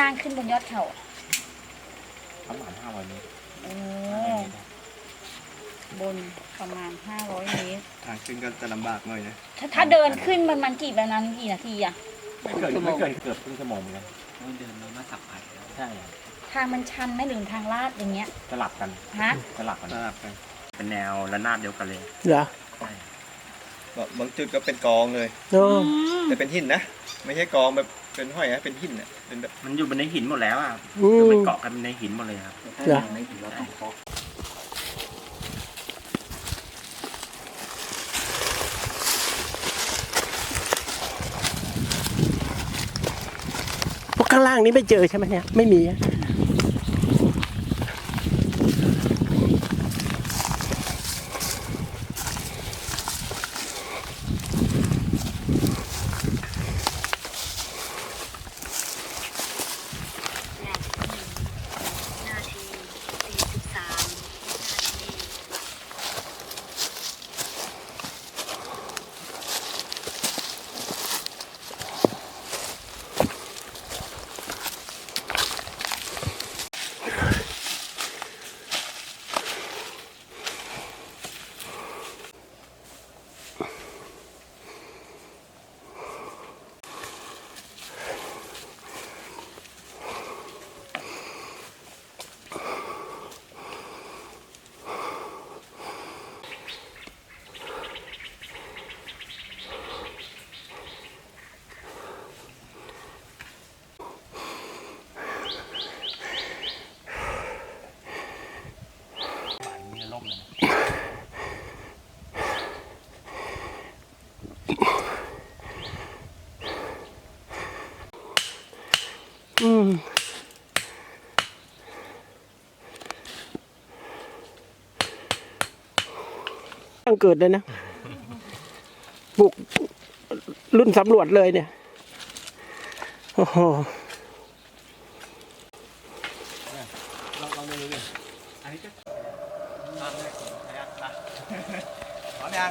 ล่างขึ้นบนยอดเขาประมาณห้าร้อยเมตรโอ้บนประมาณ500เมตร ทางขึ้นก็จะลำบากหน่อยนะถ้าถ้าเดินขึ้นมันมันกี่ประมาณกี่นาทีอะไม่เกินไม่เกินเกือบครึ่งชั่วโมงเหมือนกันเดินมามาสับไปแล้วใช่ทางมันชันไหมหรือทางลาดอย่างเงี้ยสลับกันฮะสลับกันสลับกันเป็นแนวระนาบเดียวกันเลยเหรอใช่บางจุดก็เป็นกองเลยโอ้แต่เป็นหินนะ ไม่ใช่กองแบบ เป็นห้อยนะเป็นหินอะเป็นแบบมันอยู่บนในหินหมดแล้วอะอืคือมมันเกาะกันในหินหมดเลยครับเหรอไม่ถึงเราต้องเคาะพวกข้างล่างนี้ไม่เจอใช่ไหมเนี่ย ไม่มีอะ เกิดเลยนะ บุกรุ่นสำรวจเลยเนี่ย โอ้โห ลองลองดูดิอันนี้ก็ตามเลยพร้อมยัง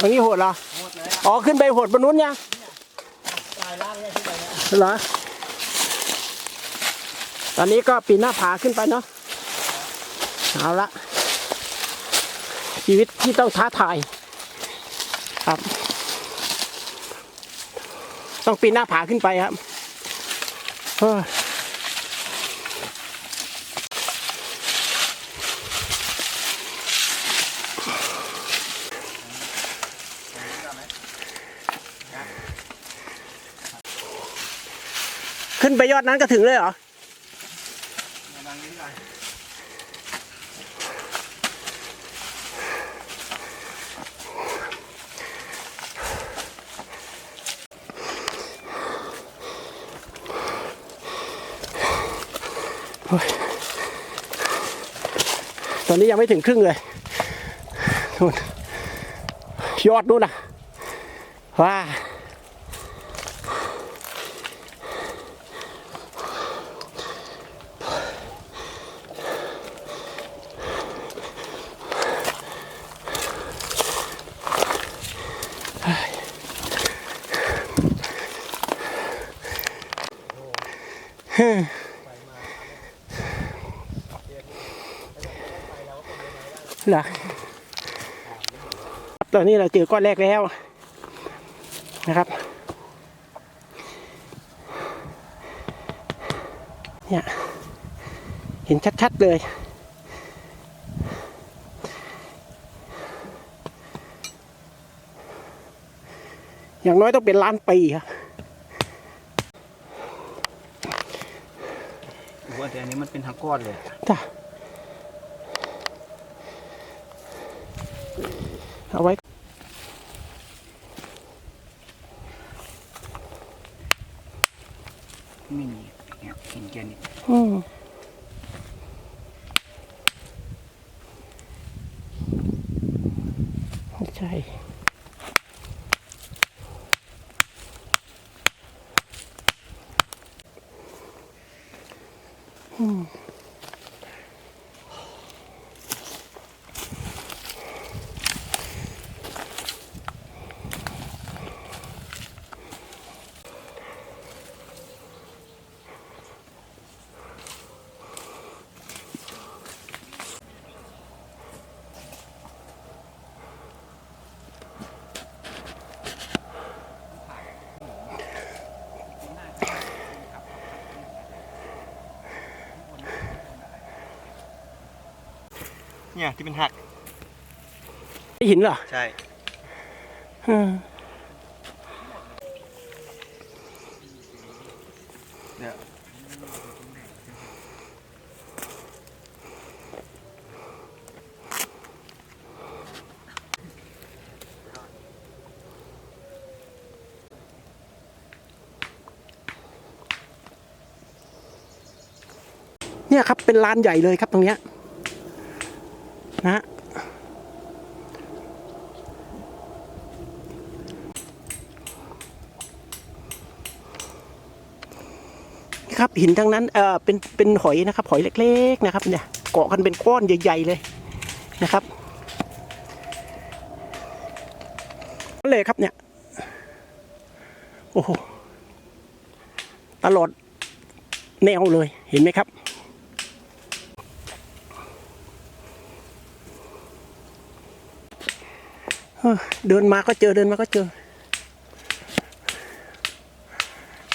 ตรงนี้โหดเหรออ๋อขึ้นไปโหดบนนู้นยังเหรอตอนนี้ก็ปีนหน้าผาขึ้นไปเนาะเอาละชีวิตที่ต้องท้าทายครับ ต้องปีนหน้าผาขึ้นไปครับ ขึ้นไปยอดนั้นก็ถึงเลยเหรอตอนนี้ยังไม่ถึงครึ่งเลยนู่นยอดนู่นนะว้า หรอตอนนี้เราเจอก้อนแรกแล้วนะครับ เนี่ย เห็นชัดๆเลยอย่างน้อยต้องเป็นล้านปีครับ โอ้โห แต่อันนี้มันเป็นทั้งก้อนเลยจ้ะเอาไว้ 嗯。 เนี่ยที่เป็นหักได้หินเหรอใช่อืมเนี่ยเนี่ยครับเป็นลานใหญ่เลยครับตรงเนี้ย นะครับหินทั้งนั้นเออเป็นเป็นหอยนะครับ หอยเล็ก ๆนะครับ เนี่ยเกาะกันเป็นก้อนใหญ่ ๆ เลยนะครับนั่นเลยครับเนี่ยโอ้โหตลอดแนวเลยเห็นไหมครับ เดินมาก็เจอเดินมาก็เจอ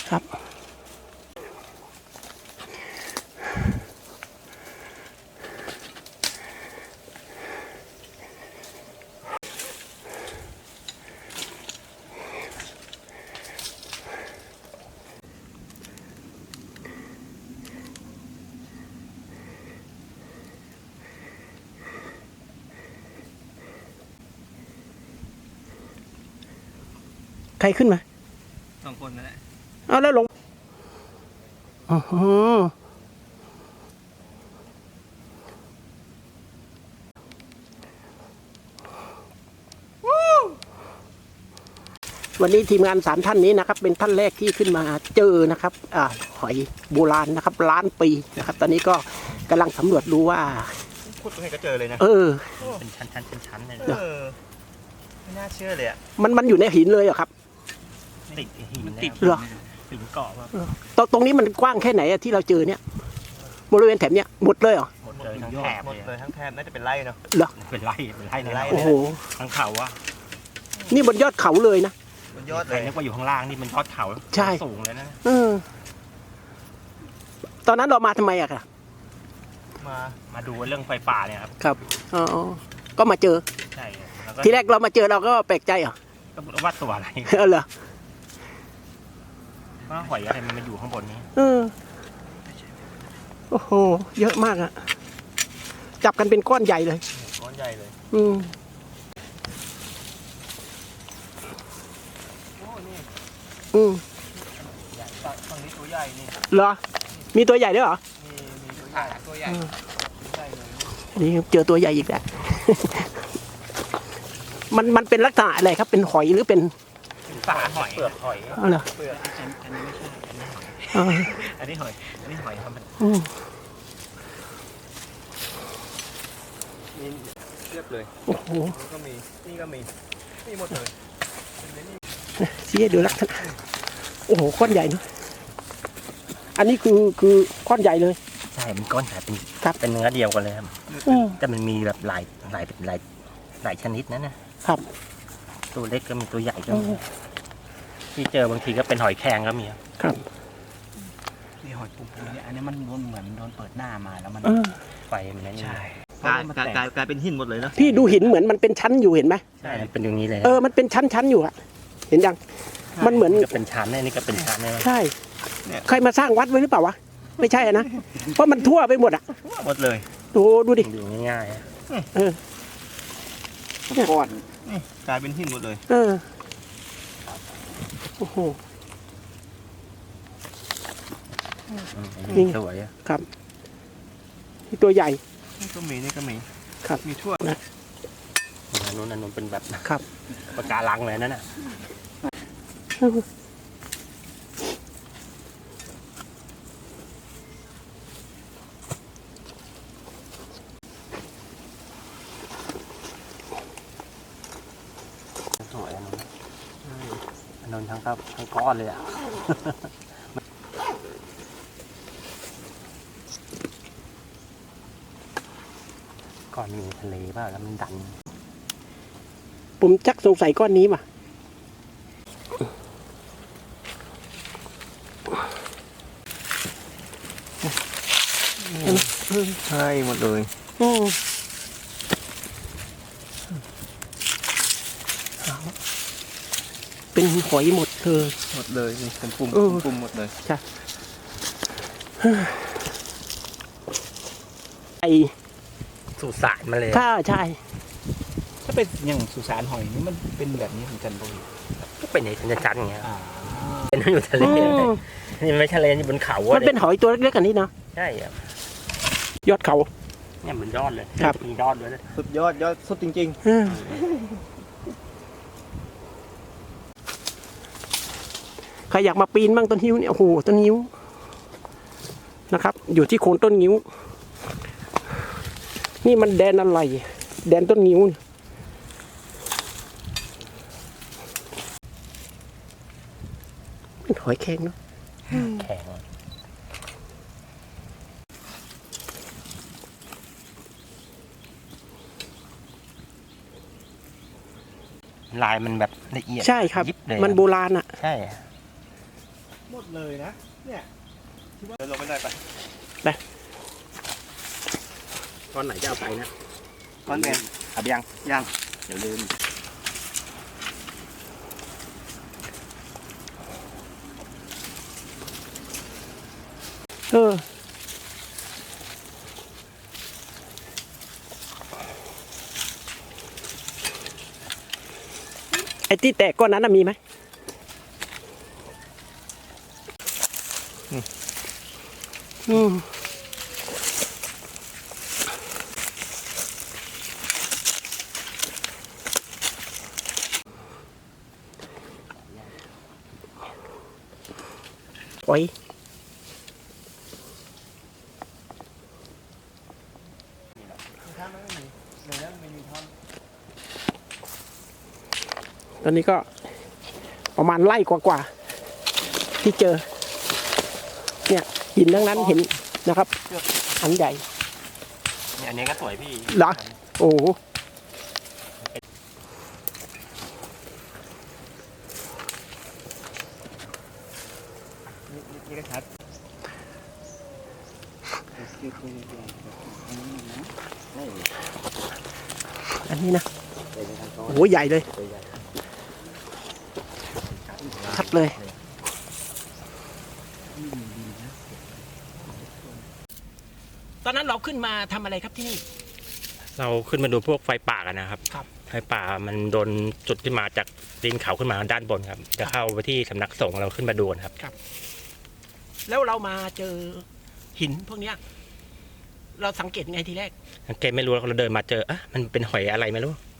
ครับ ใครขึ้นมาสองคนนั่นแหละเอาแล้วลงอ๋อวันนี้ทีมงานสามท่านนี้นะครับ เป็นท่านแรกที่ขึ้นมาเจอนะครับอ่าหอยโบราณนะครับ ล้านปีนะครับ ตอนนี้ก็กำลังสำรวจดูว่าขุดตรงไหนก็เจอเลยนะเออเป็นชั้นๆชั้นๆเลยเออไม่น่าเชื่อเลยอะมันมันอยู่ในหินเลยเหรอครับ ติดหินมันนะติดเหรอ หินเกาะว่าตรงตรงนี้มันกว้างแค่ไหนอะที่เราเจอเนี่ยบริเวณแถบเนี้ยหมดเลยเหรอหมดเลยทั้งแถบหมดเลเลยยทั้งแทบน่าจะเป็นไร่เนาะเป็นไร่เป็นไร่เลยไร่โอ้โหทั้งเขาอะนี่บนยอดเขาเลยนะ บนยอดใคเลรยนึกว่าอยู่ข้างล่างนี่มันยอดเขาใช่ สูงเลยนะเออ ตอนนั้นเรามาทำไมอะครับมามาดูเรื่องไฟป่าเนี่ยครับครับอ๋อก็มาเจอ ใช่แล้วก็ทีแรกเรามาเจอเราก็แปลกใจเหรอก็ว่าตัวอะไร เออเหรอ ว่าหอยอะไรมันมาอยู่ข้างบนนี้เออโอ้โห เยอะมากอะจับกันเป็นก้อนใหญ่เลย ก้อนใหญ่เลย อืมโอ้นี่อืมใหญ่ฝั่งนี้ตัวใหญ่นี่เหรอ มีตัวใหญ่ด้วยเหรอ มีมีตัวใหญ่ตัวใหญ่อืมตัวใหญ่เลยนี่เจอตัวใหญ่อีกแล้ว มันมันเป็นลักษณะอะไรครับ เป็นหอยหรือเป็น ฝาหอยเปลือกหอยอะไรเหรอเปลือกอันอันนี้ไม่ใช่อ๋ออันนี้หอย อันนี้หอยธรรมดาอืมมีเทียบเลยโอ้โหนี่ก็มีนี่ก็มีมีหมดเลยชี้ให้ดูลักษณะโอ้โหก้อนใหญ่เนอะอันนี้คือคือก้อนใหญ่เลย ใช่มันก้อนใหญ่เป็นครับเป็นเนื้อเดียวกันเลยครับ อืมแต่มันมีแบบหลายหลายหลายหลายชนิดนะนะครับ ตัวเล็กก็มีตัวใหญ่ก็มีที่เจอบางทีก็เป็นหอยแครงก็มีครับครับนี่หอยปูปูเนี่ยอันนี้มันโดนเหมือนโดนเปิดหน้ามาแล้วมันเออไฟมันนั่นนี่ใช่กลายกลายกลายกลายเป็นหินหมดเลยนะพี่ดูหินเหมือนมันเป็นชั้นอยู่เห็นไหมใช่มันเป็นอย่างนี้เลยเออมันเป็นชั้นชั้นอยู่อะเห็นยัง มันเหมือน ก็เป็นชั้นนี่นี่ก็เป็นชั้นนะใช่ใครมาสร้างวัดไว้หรือเปล่าวะไม่ใช่อะนะเพราะมันทั่วไปหมดอะหมดเลยดูดูดิ ดูง่ายๆอะ ก้อนนี่กลายเป็นหินหมดเลย เออ โอ้โหอืมนี่สวยอะนี่ตัวใหญ่นี่ก็มีนี่ก็มีครับมีทั่วอันนู้นอันนู้นเป็นแบบครับปะการังเลยนั่นน่ะ สวยอันนู้นอั นนู้นทั้งครับทั้งก้อนเลยอะก่อนมันอยู่ในทะเลเปล่าแล้วมันดัน ผมจักสงสัยก้อนนี้ว่ะใช่หมดเลย อืม เป็นหอยหมดเลย หมดเลยนี่เป็นปุ่มเออปุ่มหมดเลยไอสุสานมาเลย ถ้าใช่ถ้าเป็นอย่างสุสานหอยนี่มันเป็นแบบนี้เหมือนกันบ่อยก็เป็นในทันจันอย่างเงี้ย อ่าเป็นอยู่ทะเลอืมนี่ไม่ทะเลนี่บนเขามัอะนเป็นหอยตัวเล็กๆกันนี่นะใช่อะยอดเขา เนี่ยเหมือนยอดเลยครับ มียอดด้วยนะสุดยอดยอดสุดจริงอืม ครอยากมาปีนบ้างต้นหิ้วเนี่ยโอ้โหต้นหิ้วนะครับ อยู่ที่โคนต้นงิ้ว นี่มันแดนอะไร แดนต้นงิ้วเนี่ยเป็นหอยแข็งเนาะแข็งลายมันแบบละเอียดใช่ครับยิบเลยมันโบราณอะ ใช่อะ หมดเลยนะ เนี่ยที่ว่าเดินลงไปได้ปะตอนไหนจะเอาไปนะตอนเมนเอาไปยังยัง เดี๋ยวลืมเออไอ้ที่แตกก้อนนั้นน่ะมีไหมอืมโอ้ย ตอนนี้ก็ประมาณไล่กว่าๆที่เจอ เนี่ยหินทั้งนั้นเห็นนะครับ อันใหญ่เนี่ยอันนี้ก็สวยพี่เหรอโอ้โหนี่ก็ชัดอันนี้นะโอ้โหใหญ่เลย ชัดเลย ตอนนั้นเราขึ้นมาทำอะไรครับที่นี่ เราขึ้นมาดูพวกไฟป่ากันนะครับ ครับ ไฟป่ามันโดนจุดขึ้นมาจากตีนเขาขึ้นมาด้านบนครับ จะเข้าไปที่สำนักสงฆ์เราขึ้นมาดูกันครับ แล้วเรามาเจอหินพวกเนี้ย เราสังเกตยังไงทีแรก สังเกตไม่รู้เราเดินมาเจออะมันเป็นหอยอะไรไม่รู้ครับ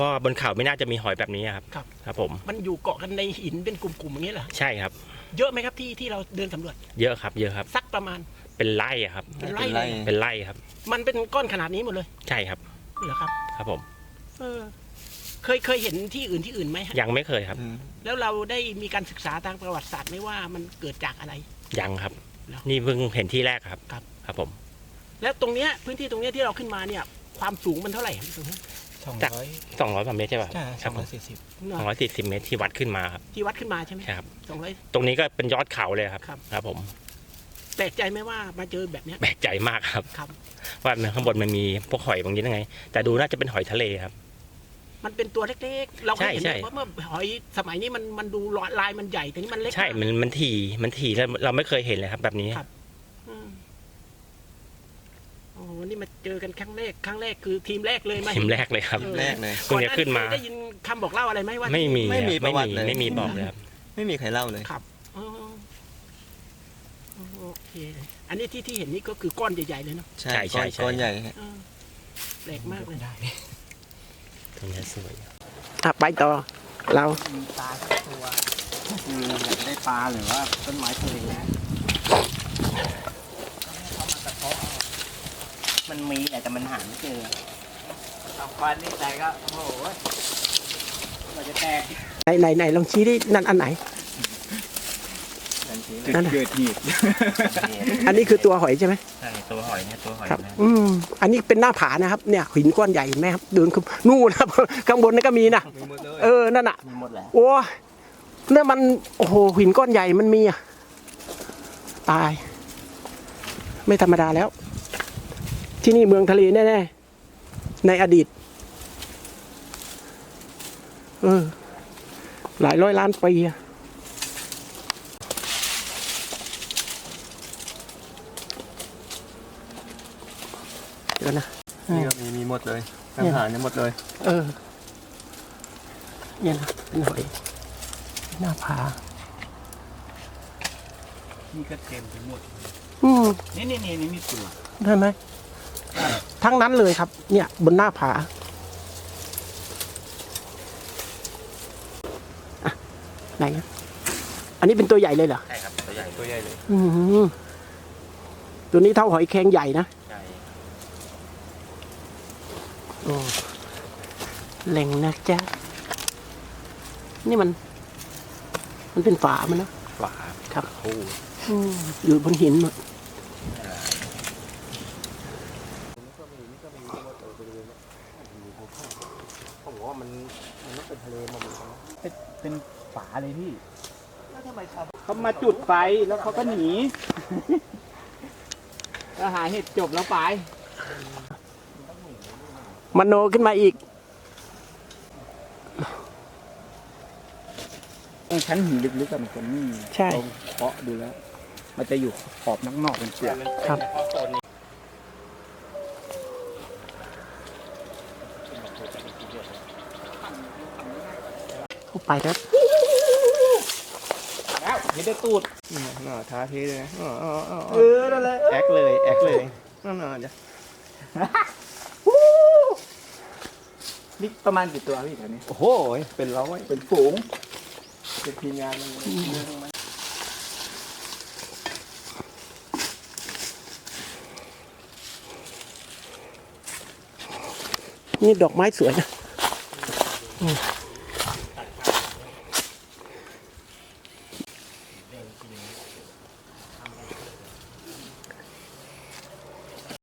ว่าบนเขาไม่น่าจะมีหอยแบบนี้ครับ ครับ ครับผม มันอยู่เกาะกันในหินเป็นกลุ่มๆอย่างนี้เหรอ ใช่ครับ เยอะไหมครับที่ที่เราเดินสำรวจ เยอะครับ เยอะครับ สักประมาณ เป็นไร่อะครับ เป็นไร่ เป็นเลไร่ยเป็นไร่ครับ มันเป็นก้อนขนาดนี้หมดเลย ใช่ครับ เหรอครับ ครับผม เออ เคยเคยเห็นที่อื่นที่อื่นไหมฮะยังไม่เคยครับอืมแล้วเราได้มีการศึกษาทางประวัติศาสตร์ไหมว่ามันเกิดจากอะไร ยังครับเหรอนี่เพิ่งเห็นที่แรกครับ ครับ ครับผม แล้วตรงเนี้ยพื้นที่ตรงเนี้ยที่เราขึ้นมาเนี่ย ความสูงมันเท่าไหร่ครับตรงนี้ สองจากร้อยสองร้อยกว่าเมตรใช่ป่ะใช่คสรัอบงผร้อมยสี่สิบสองร้อยสี่สิบเมตรที่วัดขึ้นมาครับที่วัดขึ้นมาใช่ไหมใช่ครับ สองร้อย ตรงนี้ก็เป็นยอดเขาเลยครับ ครับ ครับ ผมแปลกใจไหมว่ามาเจอแบบเนี้ยแปลกใจมากครับ ครับ ว่าข้างบนมันมีพวกหอยบางอย่างไง แต่ดูน่าจะเป็นหอยทะเลครับ มันเป็นตัวเล็กๆ เราเคยเห็นใช่นะใช่เพราะเมื่อหอยสมัยนี้มันมันดูลายมันใหญ่แต่นี่มันเล็กใช่ มาก มันมันถี่มันถี่แล้วเราไม่เคยเห็นเลยครับ แบบนี้ครับ อืม โอ้โหนี่มาเจอกันครั้งแรกครั้งแรกคือทีมแรกเลยมาทีมแรกเลยครับออแรกเลยเพิ่งจะขึ้นมาก่อหเคยได้ยินคำบอกเล่าอะไรไหมว่าไม่มีไม่มีครับประวัติเลย ไม่มีบอกเลยครับไม่มีใครเล่าเลยอ๋อโอเค อันนี้ที่ที่เห็นนี่ก็คือก้อนใหญ่ๆเลยเนาะใช่ใช่ก้อนใช่ ก้อนใหญ่ฮะเออแปลกมากเลยตรงนี้สวย อะไปต่อเรา มีปลาสักตัวคืออยากได้ปลาหรือว่าต้นไม้ทะเลนะ มันมีแต่มันหาไม่เจอเอาควันนี่ใจก็โอ้โหมันจะแตกไหนไหนไหนลองชี้ดินั่นอันไหนจุดนั่นน่ะเกิดเหตุอันนี้คือตัวหอยใช่ไหมใช่ตัวหอยเนี่ยตัวหอยครับ นะอืมอันนี้เป็นหน้าผานะครับ เนี่ยหินก้อนใหญ่เห็นไหมครับเดินขึ้นนู่นนะครับ ข้างบนนั่นก็มีนะมีหมดเลยเออนั่นน่ะ มีหมดแหละโอ้ยเนี่ยมันโอ้โหหินก้อนใหญ่มันมีอะตาย ไม่ธรรมดาแล้ว ที่นี่เมืองทะเลแน่ๆในอดีต เออ หลายร้อยล้านปีอะเดี๋ยวนะ นี่ก็มีมีหมดเลยอาหารเนี่ยหมดเลย เออเนี่ยนะเป็นหอยหน้าผานี่ก็เต็มไปหมด อืมนี่นี่นี่นี่มีตัวได้ไหม ทั้งนั้นเลยครับ เนี่ยบนหน้าผาอะไหนอะอันนี้เป็นตัวใหญ่เลยเหรอ ใช่ครับ ตัวใหญ่ตัวใหญ่เลยอืมตัวนี้เท่าหอยแครงใหญ่นะใช่โอ้แหล่งนะจ๊ะ นี่มัน มันเป็นฝามันนะฝาครับคู่อืมอยู่บนหินหมด ผ มว่ามันมันต้องเป็นทะเลมาหมดเลยเป็นฝาเลยพี่เขามาจุดไฟแล้วเขาก็หนี แล้วหาเห็ดจบแล้วไป มโนขึ้นมาอีกตรงชั้นหินลึกๆอะมันจะนี่ใช่ ลองเคาะดูแล้ว มันจะอยู่ขอบนอกๆเป็นเปลือก ครับ เข้า ไปครับแล้วเห็นได้ตูดน่าท้าเทเลยนะอ๋ออ๋ออ๋อเออนั่นแหละแอคเลยแอคเลยนั่นน่ะเดี๋ยวนี่ประมาณกี่ตัวพี่แถวนี้โอ้โหเป็นร้อยเป็นฝูงเป็นทีมงานมันนี่ดอกไม้สวยนะอืม